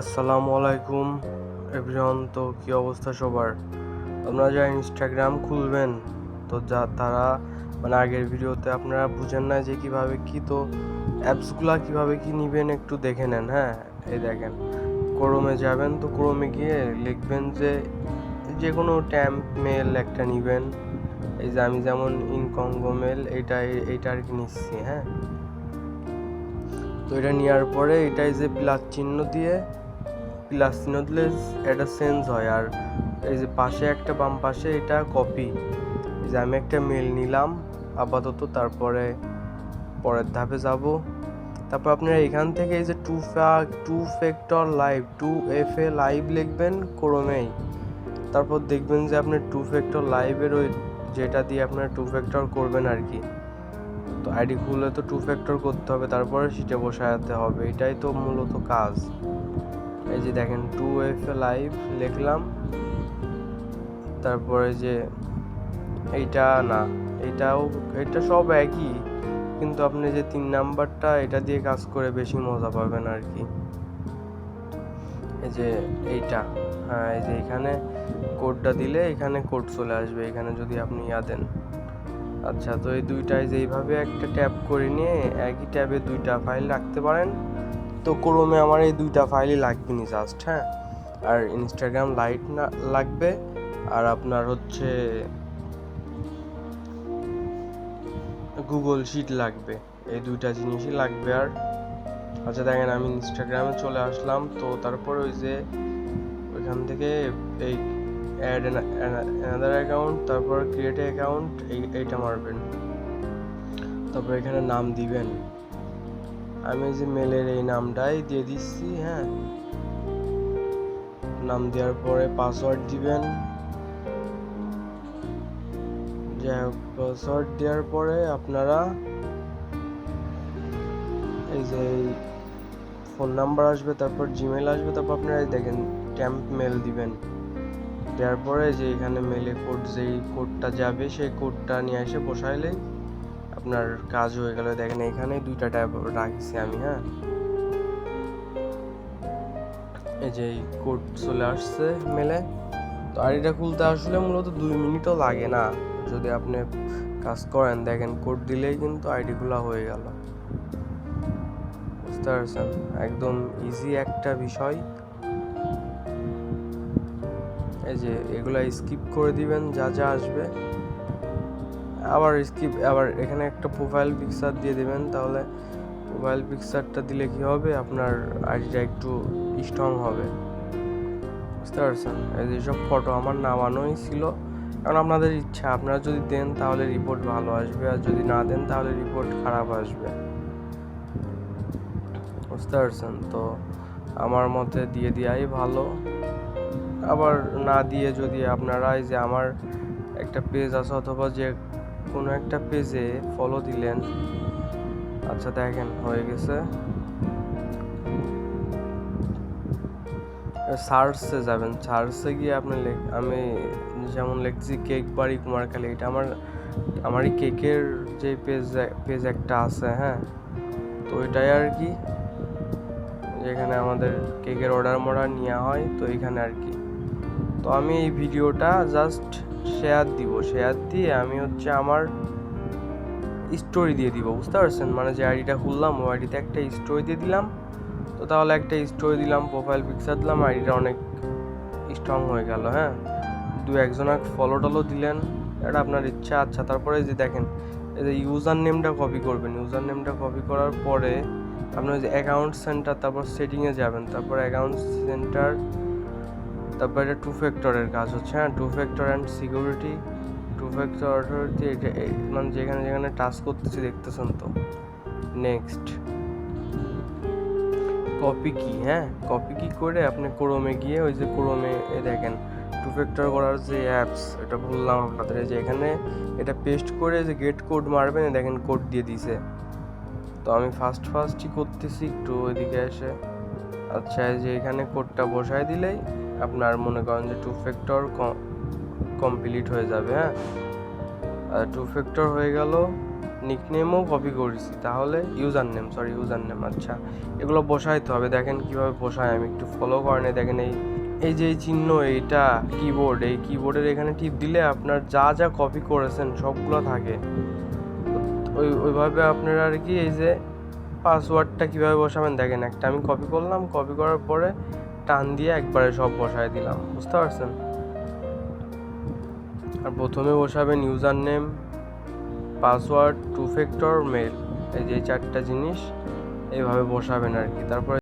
আসসালামু আলাইকুম এভরিওয়ান তো কী অবস্থা সবার? আপনারা যারা ইনস্টাগ্রাম খুলবেন, তো যা তারা মানে আগের ভিডিওতে আপনারা বুঝেন না যে কীভাবে কি, তো অ্যাপসগুলো কীভাবে কি নিবেন একটু দেখে নেন হ্যাঁ? এই দেখেন ক্রোমে যাবেন, তো ক্রোমে গিয়ে লিখবেন যে যে কোনো ট্যাম্প মেল একটা নিবেন। এই যে আমি যেমন ইনকঙ্গো মেল এইটা এইটা আর কি নিচ্ছি হ্যাঁ? তো এটা নেওয়ার পরে এটাই যে প্লাস চিহ্ন দিয়ে প্লাস চিহ্ন এটা চেঞ্জ হয় আর এই যে পাশে একটা বাম পাশে এটা কপি যে আমি একটা মেল নিলাম, আপাতত তারপরে পরের ধাপে যাব। তারপর আপনারা এখান থেকে এই যে two fac two factor live two F A live লিখবেন ক্রমেই তারপর দেখবেন যে আপনার টু ফ্যাক্টর লাইভের ওই যেটা দিয়ে আপনারা টু ফ্যাক্টর করবেন আর কি। তো আইডি খুলে তো টু ফ্যাক্টর করতে হবে, তারপরে সিটে বসাতে হবে, এটাই তো মূলত কাজ। এই যে দেখেন টু এফ লাইভ লিখলাম। তারপরে যে এইটা না এইটাও এটা সব একই, কিন্তু আপনি যে তিন নাম্বারটা, এটা দিয়ে কাজ করে বেশি মজা পাবেন আর কি। এই যে এইটা হ্যাঁ এই যে এখানে কোডটা দিলে এখানে কোড চলে আসবে, এখানে যদি আপনি ইয়া দেন। আচ্ছা তো এই দুইটাই যে এইভাবে একটা ট্যাব করে নিয়ে একই ট্যাবে দুইটা ফাইল রাখতে পারেন। তো ক্রোমে আমার এই দুইটা ফাইলই লাগবে নি জাস্ট হ্যাঁ? আর ইনস্টাগ্রাম লাইট না, লাগবে। আর আপনার হচ্ছে গুগল শিট লাগবে। এই দুইটা জিনিসই লাগবে আর। আচ্ছা দেখেন, আমি ইনস্টাগ্রামে চলে আসলাম। তো তারপর ওই যে ওইখান থেকে এই অ্যাড অ্যানাদার অ্যাকাউন্ট তারপর ক্রিয়েট অ্যাকাউন্ট এই, এইটা মারবেন। তারপর এখানে নাম দিবেন। আমি যে মেলের এই নামটাই দিয়ে দিচ্ছি হ্যাঁ। নাম দেওয়ার পরে পাসওয়ার্ড দিবেন। যাই হোক পাসওয়ার্ড দেওয়ার পরে আপনারা এই যে ফোন নাম্বার আসবে, তারপর জিমেল আসবে, তারপর আপনারা দেখেন ট্যাম্প মেল দিবেন। দেওয়ার পরে যে এখানে মেলে কোড যেই কোডটা যাবে, সেই কোডটা নিয়ে এসে বসাইলেই আপনার কাজ হয়ে গেল। দেখেন, এখানে দুইটা ট্যাব রাখছি আমি হ্যাঁ। এই যে কোড চলে আসছে মেলে। তো আইডিটা খুলতে আসলে মূলত দুই মিনিটও লাগে না। যদি আপনি কাজ করেন, দেখেন, কোড দিলেই কিন্তু আইডি খোলা হয়ে গেল। বুঝতে পারছেন? একদম ইজি একটা বিষয়। এই যে এগুলা স্কিপ করে দিবেন, যা যা আসবে। আবার স্কিপ আবার এখানে একটা প্রোফাইল পিকচার দিয়ে দেবেন, তাহলে প্রোফাইল পিকচারটা দিলে কি হবে? আপনার আইডিটা একটু স্ট্রং হবে। বুঝতে পারছেন? এই যে সব ফটো আমার নামানোই ছিল। কারণ আপনাদের ইচ্ছা, আপনারা যদি দেন তাহলে রিপোর্ট ভালো আসবে, আর যদি না দেন তাহলে রিপোর্ট খারাপ আসবে। বুঝতে পারছেন? তো আমার মতে দিয়ে দেওয়াই ভালো। আবার না দিয়ে যদি আপনারা যে আমার একটা পেজ আছে, অথবা যে কোনো একটা পেজে ফলো দিলেন। আচ্ছা দেখেন, হয়ে গেছে। সার্চে যাবেন। সার্চে গিয়ে আপনি আমি যেমন লিখছি কেক বাড়ি কুমারখালী এটা আমার আমার এই কেকের যে পেজ পেজ একটা আছে হ্যাঁ? তো এটাই আর কি। যেখানে আমাদের কেকের অর্ডার মর্ডার নেওয়া হয়, তো এখানে আর কি। তো আমি এই ভিডিওটা জাস্ট শেয়ার দিব, শেয়ার দিয়ে আমি হচ্ছে আমার স্টোরি দিয়ে দিব, বুঝতে পারছেন? মানে যে আইডিটা খুললাম, ওই আইডিতে একটা স্টোরি দিয়ে দিলাম। তো তাহলে একটা স্টোরি দিলাম প্রোফাইল পিকচার দিলাম আইডিটা অনেক স্ট্রং হয়ে গেল হ্যাঁ? দু একজনাক ফলো টলো দিলেন, এটা আপনার ইচ্ছা। আচ্ছা তারপরে যে দেখেন, এই যে ইউজার নেমটা কপি করবেন। ইউজার নেমটা কপি করার পরে আপনার যে অ্যাকাউন্ট সেন্টার তারপর সেটিংয়ে যাবেন। তারপর অ্যাকাউন্ট সেন্টার তারপর এটা টু ফ্যাক্টরের কাজ হচ্ছে হ্যাঁ two factor and security two factor authority এটা মানে যেখানে যেখানে টাচ করতেছি দেখতেছেন তো। নেক্সট কপি কি হ্যাঁ কপি কি করে আপনি ক্রোমে গিয়ে ওই যে ক্রোমে দেখেন টু ফ্যাক্টর করার যে অ্যাপস এটা বললাম আপনাদের যে এখানে এটা পেস্ট করে যে গেট কোড মারবেন দেখেন কোড দিয়ে দিছে। তো আমি ফার্স্ট ফার্স্টই করতেছি, একটু ওইদিকে এসে আচ্ছা যে এখানে কোডটা বসায় দিলেই আপনার মনে করেন যে টু ফ্যাক্টর কমপ্লিট হয়ে যাবে হ্যাঁ? আর টু ফ্যাক্টর হয়ে গেল নিকনেমও কপি করেছি। তাহলে user name sorry user name আচ্ছা। এগুলো বসাইতে হবে। দেখেন কীভাবে বসায় আমি একটু ফলো করেন দেখেন এই এই যে চিহ্ন, এইটা কিবোর্ড এই কিবোর্ডের এখানে টিপ দিলে আপনার যা যা কপি করেছেন, সবগুলো থাকে। ওই, ওইভাবে আপনারা আর কি এই যে পাসওয়ার্ডটা কীভাবে বসাবেন, দেখেন একটা আমি কপি করলাম কপি করার পরে টান দিয়ে একবারে সব বসায় দিলাম, বুঝতে পারছেন? আর প্রথমে বসাবেন user name password two factor mail এই যে চারটা জিনিস, এইভাবে বসাবেন আর কি। তারপরে